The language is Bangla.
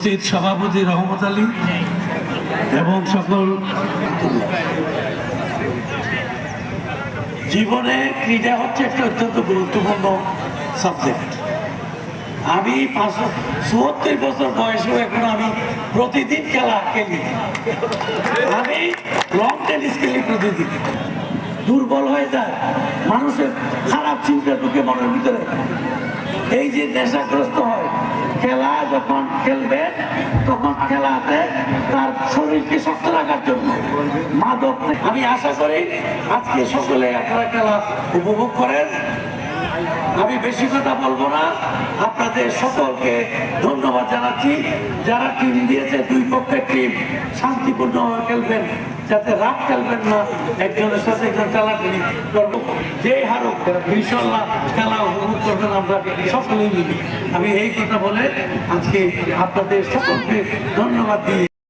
সভাপতি রহমত আলী এবং সকল জীবনে ক্রীড়া হচ্ছে একটা অত্যন্ত গুরুত্বপূর্ণ সাবজেক্ট আমি পাঁচশো চুয়াত্তর বছর বয়সেও এখন আমি প্রতিদিন খেলা খেলি। আমি লং টেনিস খেলি প্রতিদিন। দুর্বল হয়ে যায়। মানুষের খারাপ চিন্তা ঢুকে মনের ভিতরে। এই যে নেশাগ্রস্ত হয় খেলা যখন খেলবে, তখন খেলাতে তার শরীরকে শক্ত রাখার জন্য। মাদক আমি আশা করি আজকে সকলে আপনারা খেলা উপভোগ করেন। আমি বেশি কথা বলব না। আপনাদের সকলকে ধন্যবাদ জানাচ্ছি। যারা টিম দিয়েছে, দুই পক্ষের টিম শান্তিপূর্ণভাবে খেলবেন। যাতে রাগ খেলবেন না, একজনের সাথে একজন খেলা করব। যে হারুক, ইনশাল্লাহ খেলা উপভোগ করবেন আমরা, সকলেই মিলি। আমি এই কথা বলে আজকে আপনাদের সকলকে ধন্যবাদ দিই।